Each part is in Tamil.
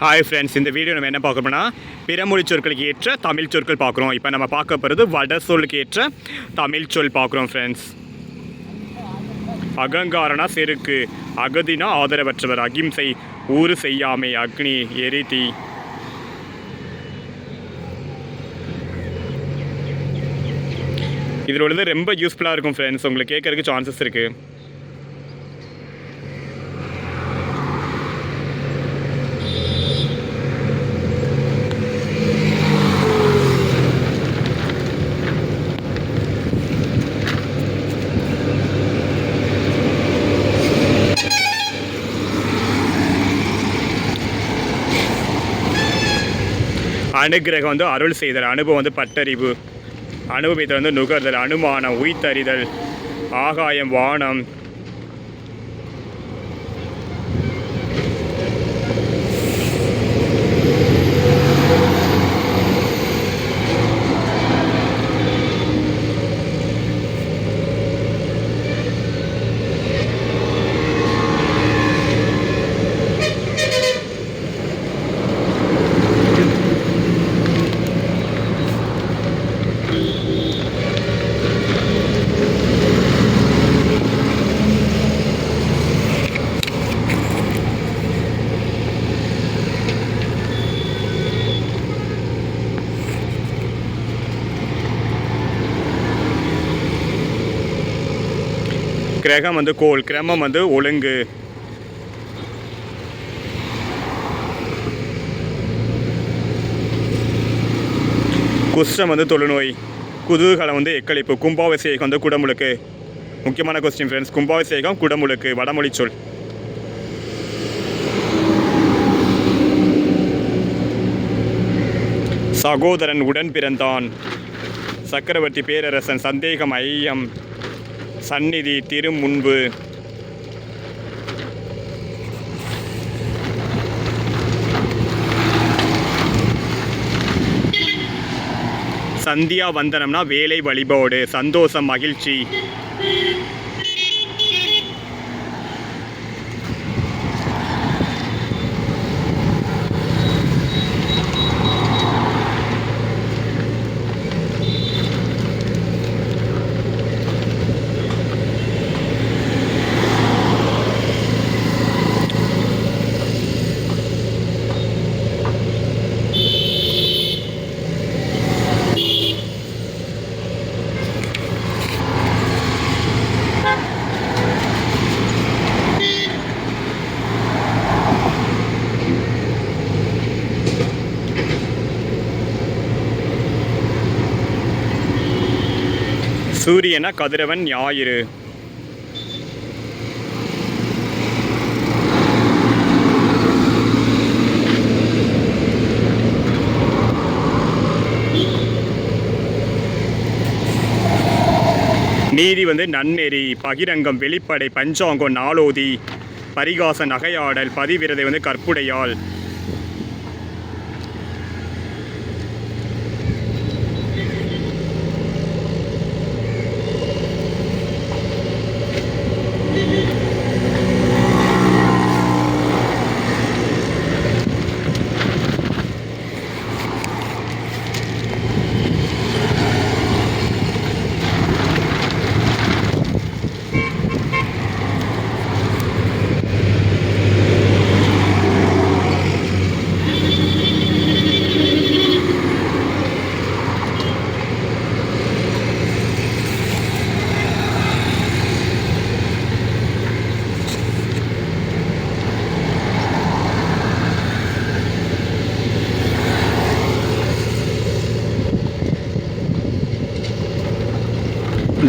ஹாய் ஃப்ரெண்ட்ஸ் இந்த வீடியோ நம்ம என்ன பார்க்குறோம்னா பிறமொழி சொற்களுக்கு ஏற்ற தமிழ் சொற்கள் பார்க்குறோம். இப்போ நம்ம பார்க்க போகிறது வட சொல்லுக்கு ஏற்ற தமிழ் சொல் பார்க்குறோம் ஃப்ரெண்ட்ஸ் அகங்காரனா செருக்கு அகதினா ஆதரவற்றவர் அகிம்சை ஊறு செய்யாமை அக்னி எரிதி. இதில் உள்ளது ரொம்ப யூஸ்ஃபுல்லாக இருக்கும் ஃப்ரெண்ட்ஸ் உங்களுக்கு கேட்கறதுக்கு சான்சஸ் இருக்குது அனுகிரகம் வந்து அருள் செய்தல் அனுபவம் வந்து பட்டறிவு அனுபவித்தல் வந்து நுகர்தல் அனுமானம் உய்த்தறிதல் ஆகாயம் வானம் கிரகம் வந்து கோல் கிரமம் வந்து ஒழுங்கு. குஷ்டம் வந்து தொழுநோய். குதூகலம் வந்து எக்களிப்பு கும்பாபிஷேகம் வந்து குடமுழுக்கு. முக்கியமான கொஸ்டின் ஃப்ரெண்ட்ஸ் கும்பாபிஷேகம் குடமுழுக்கு வடமொழி சொல். சகோதரன் உடன் பிறந்தான். சக்கரவர்த்தி பேரரசன் சந்தேகம் ஐயம். சந்நிதி திருமுன்பு. சந்தியா வந்தனம்னா வேலை வழிபாடு சந்தோஷம் மகிழ்ச்சி. சூரியனா கதிரவன் ஞாயிறு. நீதி வந்து நன்னெறி பகிரங்கம் வெளிப்படை பஞ்சாங்கம் நாளோதி பரிகாச நகையாடல் பதிவிரதை வந்து கற்புடையாள்.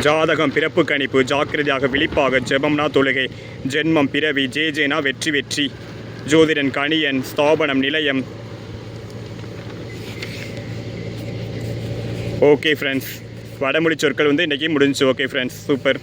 ஜாதகம் பிறப்பு கணிப்பு ஜாக்கிரதையாக விழிப்பாக ஜெபம்னா தொழுகை ஜென்மம் பிறவி ஜே ஜேனா வெற்றி வெற்றி. ஜோதிடன் கணியன் ஸ்தாபனம் நிலையம். ஓகே ஃப்ரெண்ட்ஸ் வடமொழி சொற்கள் வந்து இன்றைக்கி முடிஞ்சு ஓகே ஃப்ரெண்ட்ஸ் சூப்பர்